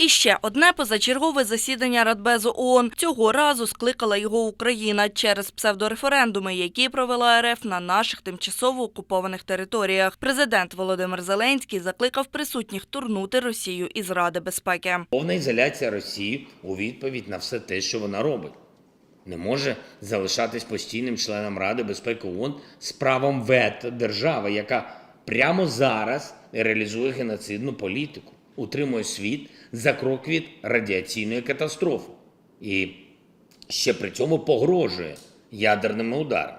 І ще одне позачергове засідання Радбезу ООН. Цього разу скликала його Україна через псевдореферендуми, які провела РФ на наших тимчасово окупованих територіях. Президент Володимир Зеленський закликав присутніх турнути Росію із Ради безпеки. Повна ізоляція Росії у відповідь на все те, що вона робить. Не може залишатись постійним членом Ради безпеки ООН з правом вето держави, яка прямо зараз реалізує геноцидну політику, утримує світ за крок від радіаційної катастрофи і ще при цьому погрожує ядерними ударами.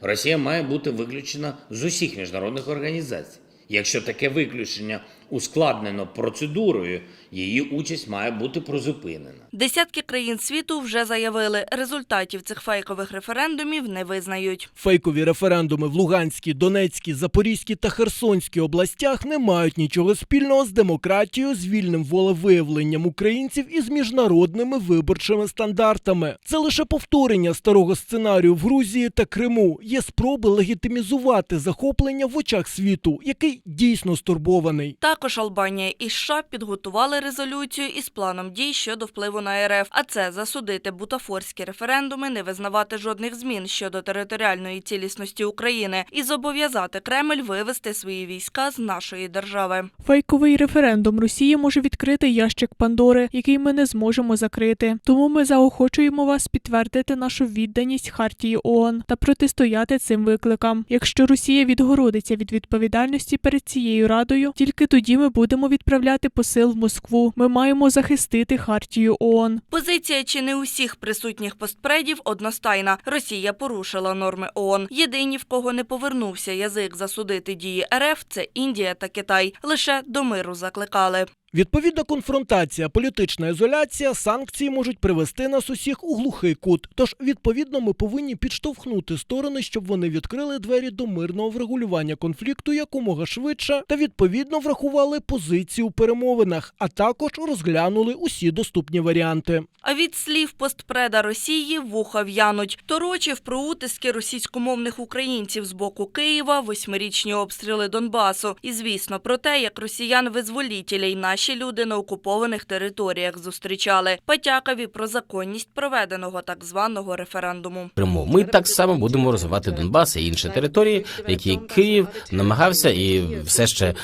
Росія має бути виключена з усіх міжнародних організацій. Якщо таке виключення ускладнено процедурою, її участь має бути призупинена. Десятки країн світу вже заявили, результатів цих фейкових референдумів не визнають. Фейкові референдуми в Луганській, Донецькій, Запорізькій та Херсонській областях не мають нічого спільного з демократією, з вільним волевиявленням українців і з міжнародними виборчими стандартами. Це лише повторення старого сценарію в Грузії та Криму. Є спроби легітимізувати захоплення в очах світу, який дійсно стурбований. Також Албанія і США підготували резолюцію із планом дій щодо впливу на РФ. А це засудити бутафорські референдуми, не визнавати жодних змін щодо територіальної цілісності України і зобов'язати Кремль вивести свої війська з нашої держави. Фейковий референдум Росії може відкрити ящик Пандори, який ми не зможемо закрити. Тому ми заохочуємо вас підтвердити нашу відданість Хартії ООН та протистояти цим викликам. Якщо Росія відгородиться від відповідальності перед цією радою, тільки тоді ми будемо відправляти посил в Москву. Ми маємо захистити Хартію ООН. Позиція чи не усіх присутніх постпредів одностайна. Росія порушила норми ООН. Єдині, в кого не повернувся язик засудити дії РФ, це Індія та Китай. Лише до миру закликали. Відповідна конфронтація, політична ізоляція, санкції можуть привести нас усіх у глухий кут. Тож, відповідно, ми повинні підштовхнути сторони, щоб вони відкрили двері до мирного врегулювання конфлікту якомога швидше, та відповідно врахували позицію у перемовинах, а також розглянули усі доступні варіанти. А від слів постпреда Росії вуха в'януть. Торочив про утиски російськомовних українців з боку Києва, восьмирічні обстріли Донбасу. І, звісно, про те, як росіян-визволітелей наші люди на окупованих територіях зустрічали. Потякаві про законність проведеного так званого референдуму. Криму. Ми так само будемо розвивати Донбас і інші території, які Київ намагався і все ще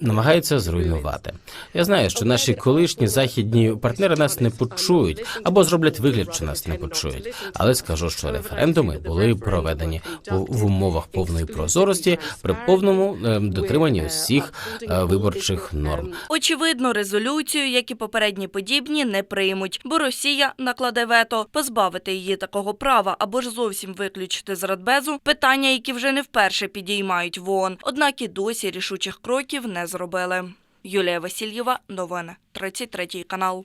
намагається зруйнувати. Я знаю, що наші колишні західні партнери нас не почують або зроблять вигляд, що нас не почують. Але скажу, що референдуми були проведені в- умовах повної прозорості при повному е, дотриманні усіх е, виборчих норм. Очевидно, резолюцію, як і попередні подібні, не приймуть, бо Росія накладе вето, позбавити її такого права або ж зовсім виключити з Радбезу питання, які вже не вперше підіймають в ООН. Однак і досі рішучих кроків не зробили. Юлія Васильєва, новини, 33 канал.